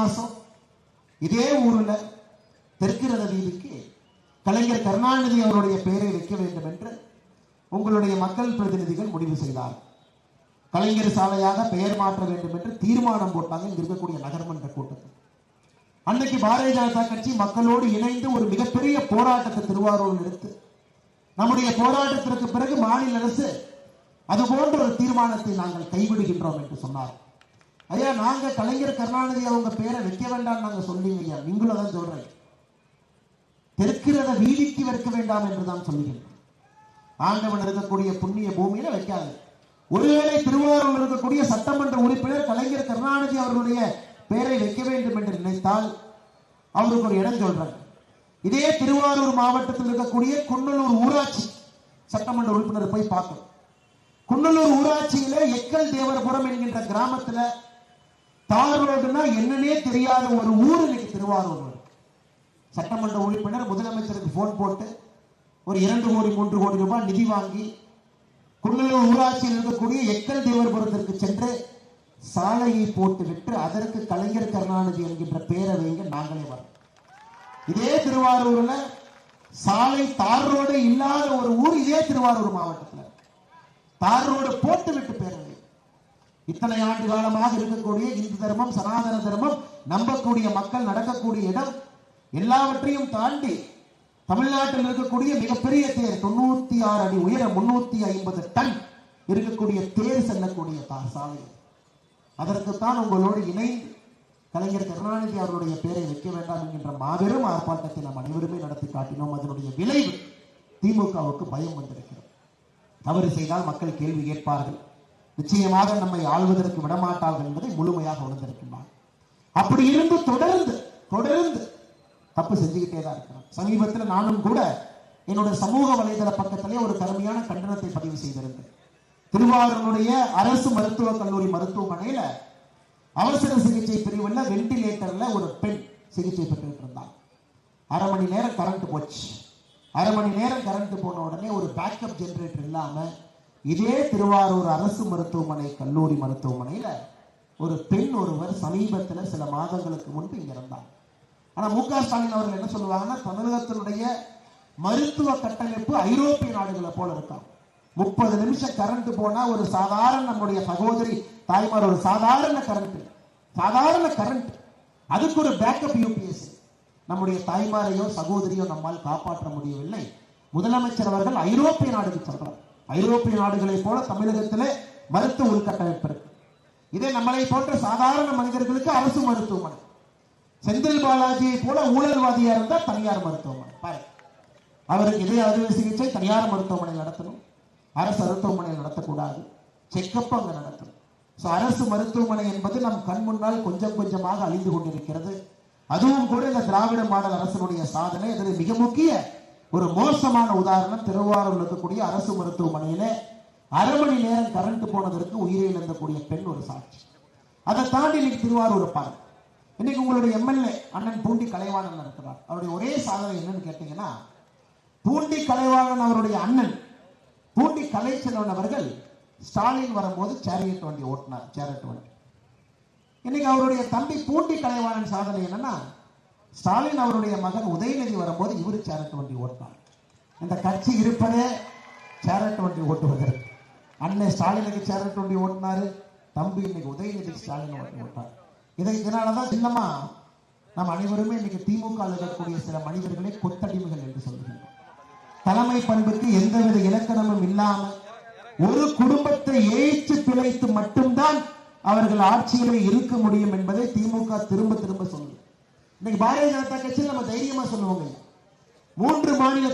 மாசம் இதே ஊர்ல தெற்கிரத வீதிக்கு கலைஞர் கருணாநிதி அவருடைய பெயரை வைக்க வேண்டும் என்று உங்களுடைய மக்கள் பிரதிநிதிகள் முடிவு செய்தார். கலைஞர் சாலையாக பெயர் மாற்ற வேண்டும் என்று தீர்மானம் போட்டாங்க. இங்க இருக்கக்கூடிய நகர்மன்ற கூட்டத்தில் அன்னைக்கு பாரதிய ஜனதா கட்சி மக்களோடு இணைந்து ஒரு மிகப்பெரிய போராட்டத்தை திருவாரூரில் எடுத்து நம்முடைய போராட்டத்திற்கு பிறகு மாநில அரசு அது போன்ற ஒரு தீர்மானத்தை நாங்கள் கைவிடுகின்றோம் என்று சொன்னார். ஐயா நாங்க கலைஞர் கருணாநிதி அவங்க பேரை வைக்க வேண்டாம் நாங்க சொல்லுங்க ஐயா. நீங்களும் தான் சொல்றேன் தெற்கிறத வீதிக்கு வைக்க வேண்டாம் என்றுதான் சொல்லுகின்றோம் ஆண்டவன் இருக்கக்கூடிய புண்ணிய பூமியில வைக்காது ஒருவேளை திருவாரூர் இருக்கக்கூடிய சட்டமன்ற உறுப்பினர் கலைஞர் கருணாநிதி அவர்களுடைய பெயரை வைக்க வேண்டும் என்று நினைத்தால் அவருக்கு ஒரு இடம் சொல்றாங்க இதே திருவாரூர் மாவட்டத்தில் இருக்கக்கூடிய குன்னலூர் ஊராட்சி சட்டமன்ற உறுப்பினர் போய் பார்க்கணும். குன்னலூர் ஊராட்சியில எக்கல் தேவரபுரம் என்கின்ற கிராமத்துல தார் ரோடுனா என்னன்னே தெரியாத ஒரு ஊர் இன்னைக்கு திருவாரூர் சட்டமன்ற உறுப்பினர் முதலமைச்சருக்கு போன் போட்டு ஒரு இரண்டு கோடி மூன்று கோடி ரூபாய் நிதி வாங்கி குன்னலூர் ஊராட்சியில் இருக்கக்கூடிய எக்கல் தேவர்புரத்திற்கு சென்று சாலையை போட்டு விட்டு அதற்கு கலைஞர் கருணாநிதி என்கின்ற பெயரை வைங்க நாங்களே வரோம். இதே திருவாரூர்ல சாலை தார் ரோடு இல்லாத ஒரு ஊர் இதே திருவாரூர் மாவட்டத்தில். தார் ரோடு போட்டு விட்டு பேரவை இத்தனை ஆண்டு காலமாக இருக்கக்கூடிய இந்து தர்மம் சனாதன தர்மம் நம்பக்கூடிய மக்கள் நடக்கக்கூடிய இடம் எல்லாவற்றையும் தாண்டி தமிழ்நாட்டில் இருக்கக்கூடிய மிகப்பெரிய தேர் தொண்ணூத்தி ஆறு அடி உயர முன்னூத்தி ஐம்பது டன் இருக்கக்கூடிய தேர் செல்லக்கூடிய தா- சாலை அதற்குத்தான் உங்களோடு இணைந்து கலைஞர் கருணாநிதி அவருடைய பெயரை வைக்க வேண்டாம் என்கின்ற மாபெரும் ஆர்ப்பாட்டத்தை நாம் அனைவருமே நடத்தி காட்டினோம். அதனுடைய விளைவு திமுகவுக்கு பயம் வந்திருக்கிறது. தவறு செய்தால் மக்கள் கேள்வி கேட்பார்கள். நிச்சயமாக நம்மை ஆள்வதற்கு விடமாட்டார்கள் என்பதை முழுமையாக உணர்ந்திருக்கின்றார் அப்படி இருந்து தொடர்ந்து தொடர்ந்து தப்பு செஞ்சுக்கிட்டே தான் இருக்கிறோம் சமீபத்தில் நானும் கூட என்னோட சமூக வலைதள பக்கத்திலே ஒரு கடுமையான கண்டனத்தை பதிவு செய்திருந்தேன். திருவாரூருடைய அரசு மருத்துவக் கல்லூரி மருத்துவமனையில அவசர சிகிச்சை பிரிவுல வெண்டிலேட்டர்ல ஒரு பெண் சிகிச்சை பெற்றுட்டு இருந்தாங்க அரை மணி நேரம் கரண்ட் போச்சு. அரை மணி நேரம் கரண்ட் போன உடனே ஒரு பேக்கப் ஜெனரேட்டர் இல்லாம இதே திருவாரூர் அரசு மருத்துவமனை கல்லூரி மருத்துவமனையில ஒரு பெண் ஒருவர் சமீபத்தில் சில மாதங்களுக்கு முன்பு இங்க இருந்தார். ஆனா மு க ஸ்டாலின் அவர்கள் என்ன சொல்லுவாங்கன்னா தமிழகத்தினுடைய மருத்துவ கட்டமைப்பு ஐரோப்பிய நாடுகளை போல இருக்கான் முப்பது நிமிஷம் கரண்ட் போனா ஒரு சாதாரண நம்முடைய சகோதரி தாய்மார் ஒரு சாதாரண கரண்ட் சாதாரண கரண்ட் அதுக்கு ஒரு பேக்கப் யூபிஎஸ் நம்முடைய தாய்மாரையோ சகோதரியோ நம்மால் காப்பாற்ற முடியவில்லை. முதலமைச்சர் அவர்கள் ஐரோப்பிய நாடுக்கு சொல்றார். ஐரோப்பிய நாடுகளைப் போல தமிழகத்திலே மருத்துவ உள்கட்டமைப்பு இருக்கு. இதே நம்மளை போன்ற சாதாரண மனிதர்களுக்கு அரசு மருத்துவமனை. செந்தில் பாலாஜியை போல ஊழல்வாதியா இருந்தா தனியார் மருத்துவமனை. பாரு அவருக்கு இதய அறுவை சிகிச்சை தனியார் மருத்துவமனை நடத்தணும். அரசு மருத்துவமனை நடத்தக்கூடாது. செக்கப் அங்க நடத்தணும். ஸோ அரசு மருத்துவமனை என்பது நம் கண் முன்னால் கொஞ்சம் கொஞ்சமாக அழிந்து கொண்டிருக்கிறது. அதுவும் கூட இந்த திராவிட மாடல் அரசனுடைய சாதனை. அதில் மிக முக்கிய ஒரு மோசமான உதாரணம் திருவாரூர் இருக்கக்கூடிய அரசு மருத்துவமனையில அரை மணி நேரம் கரண்ட் போனதற்கு உயிரை இழந்தக்கூடிய பெண் ஒரு சாட்சி. அதை தாண்டி இன்னைக்கு திருவாரூர் பாருங்க. இன்னைக்கு உங்களுடைய எம்எல்ஏ அண்ணன் பூண்டி கலைவாணன் இருக்கிறார் அவருடைய ஒரே சாதனை என்னன்னு கேட்டீங்கன்னா பூண்டி கலைவாணன் அவருடைய அண்ணன் பூண்டி கலைச்செல்வன் அவர்கள் ஸ்டாலின் வரும்போது சேரியட் வண்டி ஓட்டினார் சேரட் வண்டி. இன்னைக்கு அவருடைய தம்பி பூண்டி கலைவாணன் சாதனை என்னன்னா ஸ்டாலின் அவருடைய மகன் உதயநிதி வரும்போது இவரு சேரட் வண்டி ஓட்டினார். இந்த கட்சி இருப்பதே சேரட் வண்டி ஓட்டுவதற்கு. அண்ணன் ஸ்டாலினுக்கு சேரட் வண்டி ஓட்டினாரு. தம்பி இன்னைக்கு உதயநிதி ஸ்டாலின் வண்டி ஓட்டார் இதை இதனாலதான் சின்னமா நாம் அனைவருமே இன்னைக்கு திமுக இருக்கக்கூடிய சில மனிதர்களை கொத்தடிமைகள் என்று சொல்கிறோம் தலைமை பண்புக்கு எந்தவித இலக்கணமும் இல்லாமல் ஒரு குடும்பத்தை ஏய்த்து பிழைத்து மட்டும்தான் அவர்கள் ஆட்சியிலே இருக்க முடியும் என்பதை திமுக திரும்ப திரும்ப சொல்லுது. இன்னைக்கு பாரதிய ஜனதா கட்சியில் நம்ம தைரியமா சொல்லுவோங்க மூன்று மாநில